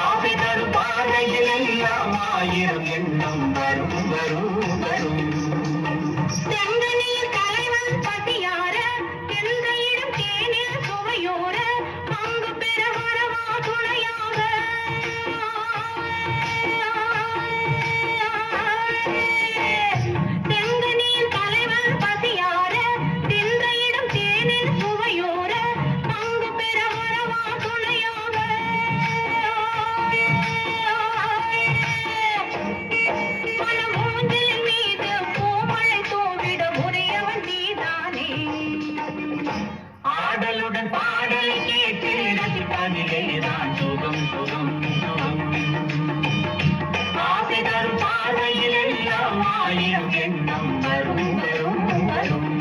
ஆவிதரும் பாறையில் எல்லாம் ஆயிரம் எண்ணம் வரும் வரும் வரும். வாழ்விலேதான் சுகம் சுகம் சுகம் ஆசை எல்லாம் ஆயிரம் எண்ணம் வரும் வரும் வரும்.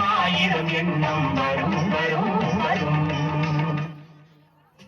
ஆயிரம் எண்ணம் வரும் வரும் வரும்.